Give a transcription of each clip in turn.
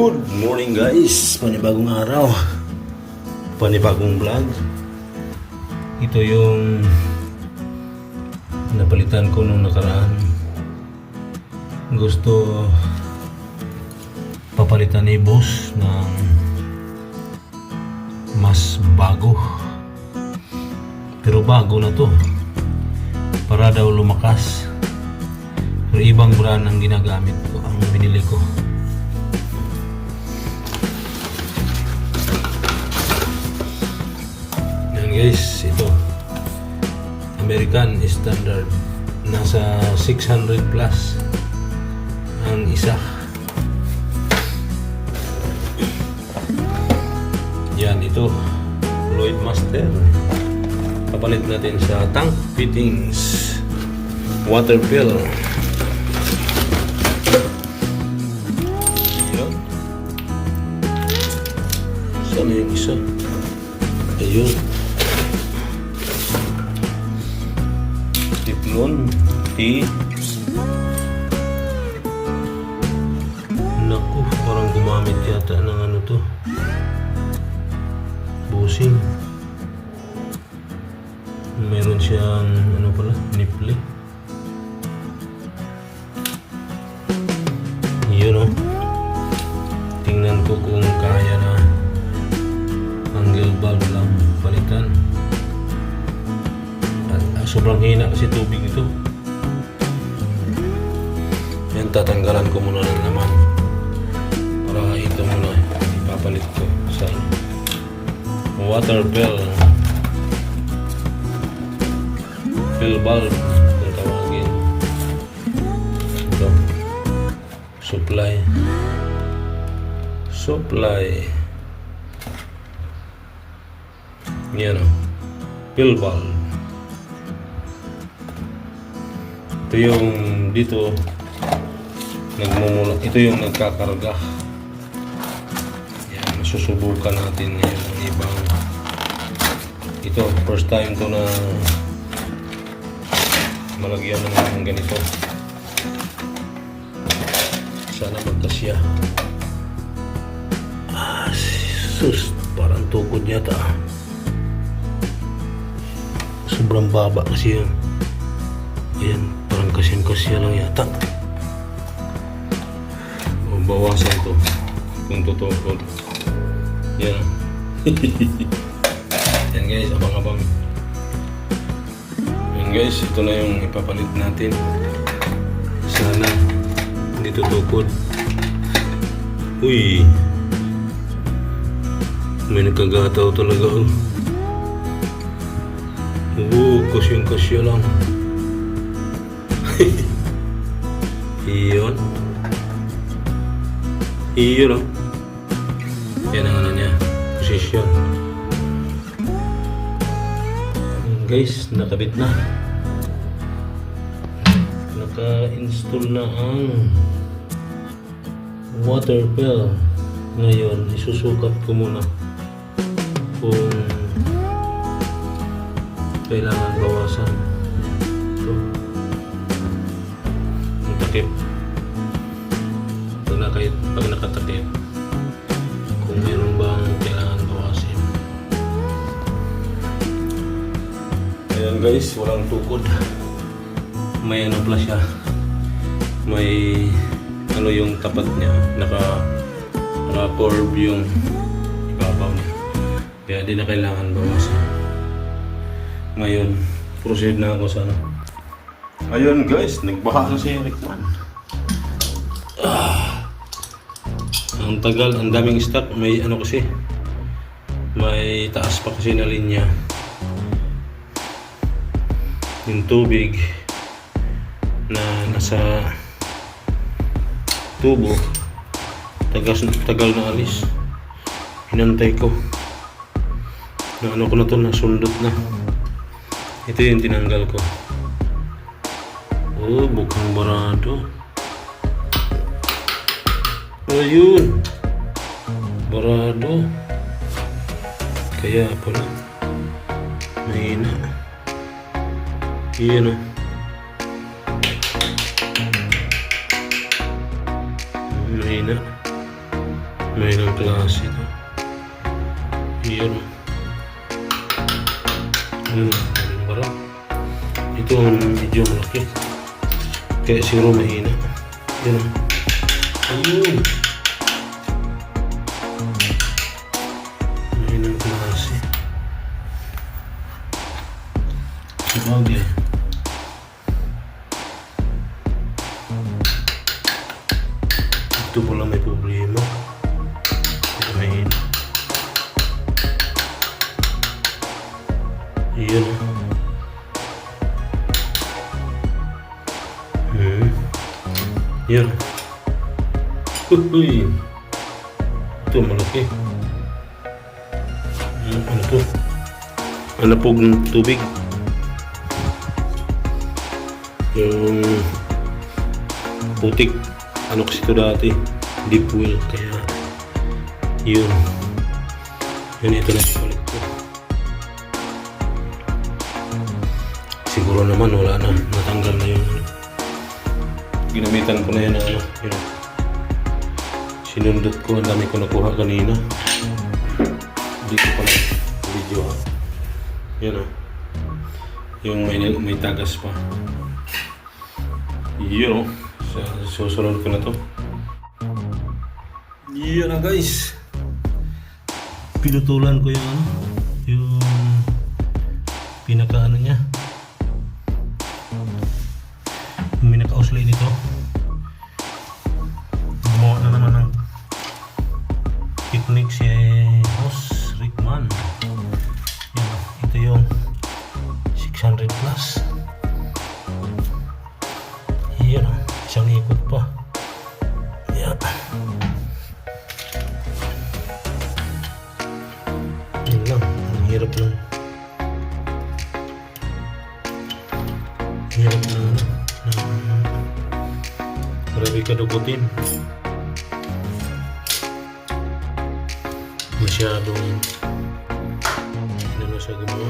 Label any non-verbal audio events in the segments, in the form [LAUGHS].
Good morning guys! Panibagong araw. Panibagong vlog. Ito yung napalitan ko nung nakaraan. Gusto papalitan ni boss ng mas bago. Pero bago na to. Para daw lumakas. Pero ibang brand ang ginagamit ko, ang binili ko. Yan guys, ito. American Standard. Nasa 600 plus ang isa. Yan, ito. Lloyd Master. Kapalit natin sa tank fittings. Water fill. Yan. Saan na yung isa? Ayun. Tiplon. T. Naku, parang gumamit yata ng ano to. Busing. Meron siyang ano pala, nipple. Sobrang hina kasi tubig ito. Yan, tatanggalan ko muna ng laman. Para ito muna, ipapalit ko sa water bell. Fill valve, kung tawagin. Ito. Supply. Supply. Yan o. Fill valve. Ito yung dito nagmumula. Ito yung nagkakarga. Yan, masusubukan natin yung ibang ito, first time to na malagyan ng ganito. Sana magkasya. Ah, sus, parang tukod yata. Sobrang baba kasi yun. Ayan, parang kasyang-kasya lang yata. O, bawasan to. Kung tutukod. Yan. [LAUGHS] Yan guys, abang-abang. Yan guys, ito na yung ipapalit natin. Sana hindi tutukod. Uy! May nagkagataw talaga. Oh. Kasyang kasya lang. [LAUGHS] Iyon. Iyon oh. Yan ang ano niya. Position. Guys, nakabit na. Naka-install na ang water fill. Ngayon, isusukat ko muna kung kailangan bawasan. Ang takip. Pag, nakait, pag nakatakip, kung meron bang kailangan bawasin. Ayan guys, walang tukod. May ano pala siya. May ano yung tapat niya. Naka, naka curve yung ibabaw niya. Kaya di na kailangan bawasan. Ngayon, proceed na ako sa ano. Ayun guys, nagbaha na si Rickman. Ah. Ang tagal, ang daming stock. May ano kasi, may taas pa kasi na linya. Yung tubig na nasa tubo, tagas, tagal na alis. Hinantay ko. Na ano ko na to, nasundot na. Ito yung tinanggal ko. Oh, bukang barado. Ayun. Barado. Kaya pala. Mahina. Iyan o. Mahina. May ng klase ito. Iyon. Ayun, ayun bara. Ito ang medyo malaki. Kaya siguro mahina. Yan o. Ayun. Mahinang klase. Sabagay. Ito pala may problema. Ito mahina. Yan. Uy. Ito malaki. Ano to? Ano pong tubig? Yung putik. Ano kasi ito dati? Deep well. Kaya yun. Yan ito na balik ko. Siguro naman wala na. Natanggal na yung ginamitan ko na yan ng ano, yun. Sinundot ko, ang dami ko nakuha kanina. Hindi ko pala video ha. Yan o. Yung may, may tagas pa. Yun o. Sa, susunod ko na to. Yun na guys. Pinutulan ko yung ano, yung pinaka ano niya. Nito. Gumawa na naman ng picnic si Boss Rickman. Yan, ito yung 600 plus. Yan, isang ikot pa. Yan. Yun lang, ang hirap lang. Hirap na Marami ka dugutin. Masyadong ano siya gumawa.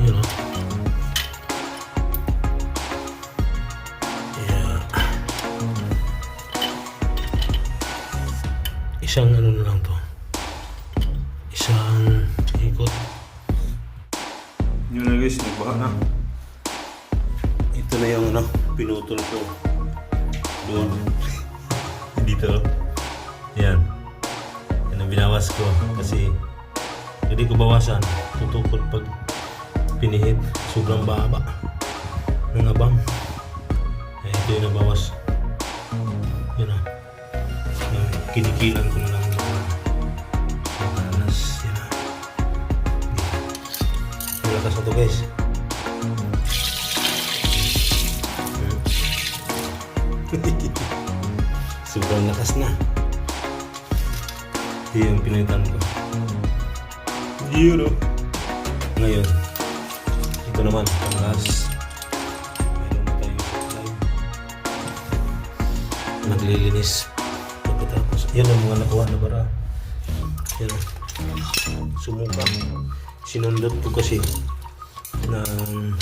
Yun o. Yeah. Isang ano na lang to. Isang ikot. Yun na guys, nagbaha na. Ito na yung ano, pinutol ko. Doon. [LAUGHS] Dito. Yan. Yan ang binawas ko kasi hindi ko bawasan. Tutukod pag pinihit. Sobrang baba ng abang. Eh, ito yung nabawas. Yan o. Yung Kinikilan ko na lang o. Malakas na to guys. Yung pinalitan ko. Yun o. Ngayon, ito naman, ang last. Meron tayong supply. Naglilinis. Pagkatapos, yan ang mga nakuha na bara. Yan. Sumuka. Sinundot ko kasi ng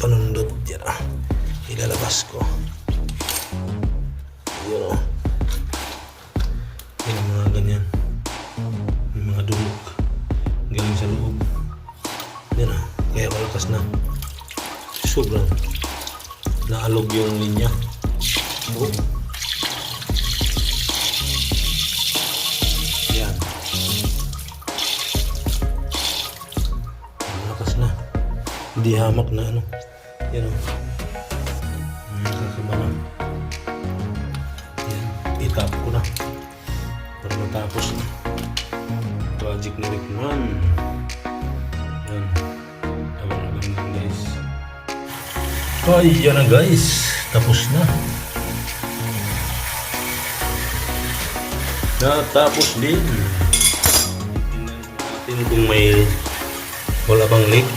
panundot yan. Ilalabas ko. Naalog yung linya. Oh. Yan. Malakas na. Hindi hamak na ano. Yan o. Hmm, Ay, yan na guys. Tapos na. Natapos din. Natin kung may wala bang leak.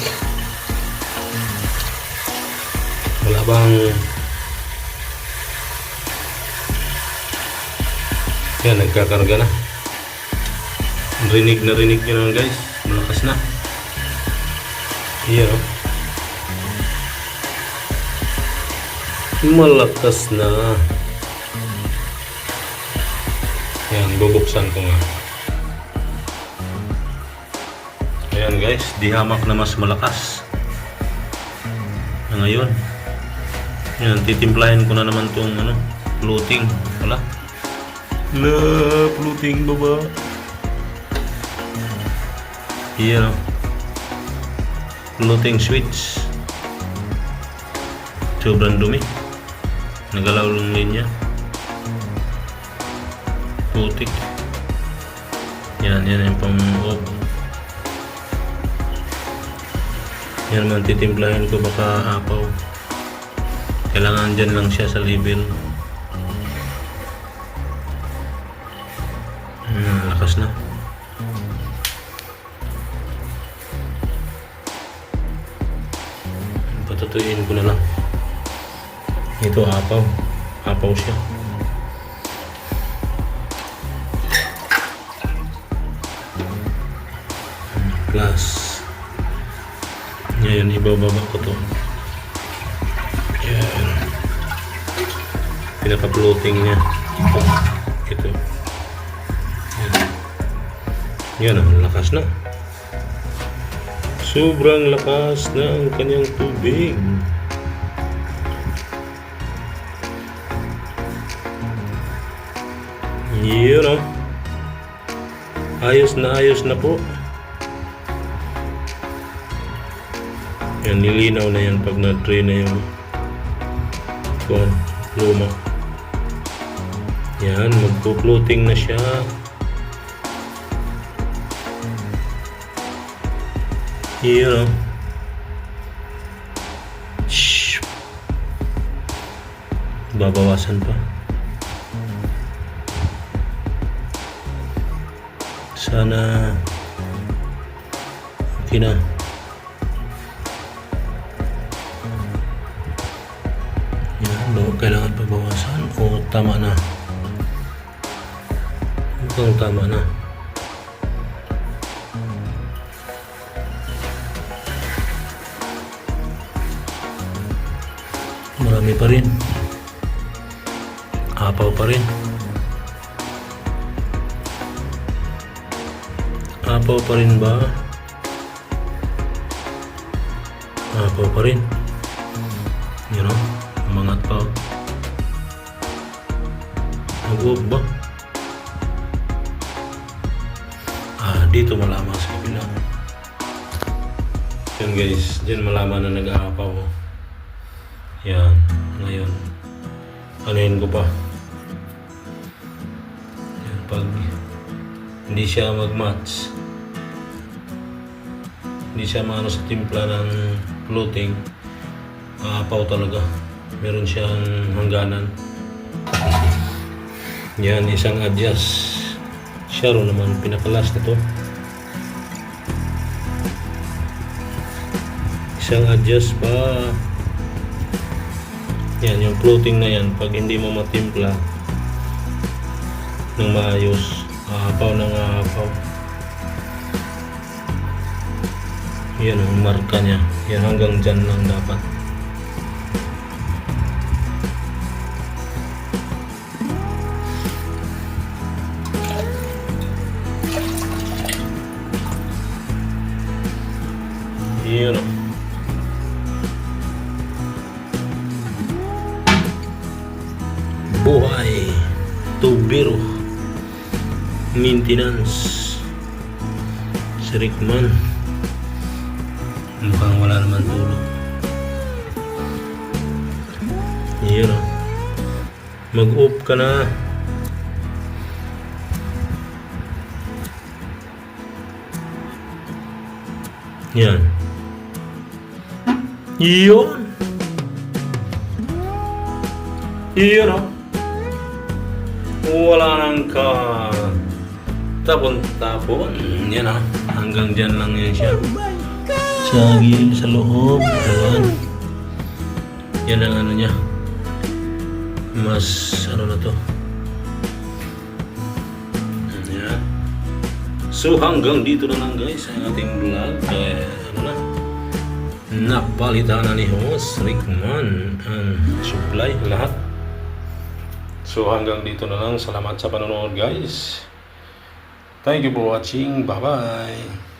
Wala bang Yan, nagkakarga na. Rinig na rinig nyo na guys. Malakas na. Iyan o. Malakas na. Ayan, bubuksan ko nga. Ayan guys, di hamak na mas malakas. Na ngayon. Ayan, titimplahin ko na naman tong ano, floating. Wala. Na, floating baba. Ayan o. Floating switch. Sobrang dumi. Nagalaw lang linya. Putik. Yan, yan yung pang off. Yan man titimplahin ko baka apaw. Kailangan dyan lang siya sa level. Hmm, lakas na. Patutuyin ko na lang. Ito apaw. Apaw siya. Plus. Ngayon, ibababa ko to. Yan. Pinaka-floating niya. Ito. Ito. Yan. Yan, ang lakas na. Sobrang lakas na ang kanyang tubig. Yun o. Ayos na ayos na po. Yan, nilinaw na yan pag na-drain na yung kuhan, luma. Yan, magpo-floating na siya. Yun o. Shhh. Babawasan pa. Sana okay na. Yan, no, kailangan pa bawasan o tama na. Mukhang tama na. Marami pa rin. Apaw pa rin. Apaw pa rin ba? Apaw pa rin. You know, umangat pa. Nag-off ba? Ah, dito malaman sa kabila. Yan guys, dyan malaman na nag-aapaw. Yan, ngayon. Anuhin ko pa. Yan, pag hindi siya mag-match, hindi siya maano sa timpla ng floating, aapaw talaga. Meron siyang hangganan. Yan, isang adjust. Siya ro naman, pinakalas na to. Isang adjust pa. Yan, yung floating na yan, pag hindi mo matimpla ng maayos, aapaw ng aapaw. Yan ang marka niya. Yan hanggang dyan lang dapat. Yun o. Buhay. Tubiro. Maintenance. Si Rickman. Mukhang wala naman tulog. Yun o. Mag-off ka na. Yan. Yun. Yun o. Wala nang ka tapon-tapon. Yan o. Hanggang dyan lang yan siya. Sa gilid, sa loob. Ayan. Yan ang ano. Mas ano na to. Yan. So hanggang dito na lang guys ang ating vlog. Kaya ano na. napalitan na ni Host Rickman ang supply lahat. So hanggang dito na lang. Salamat sa panonood guys. Thank you for watching. Bye-bye.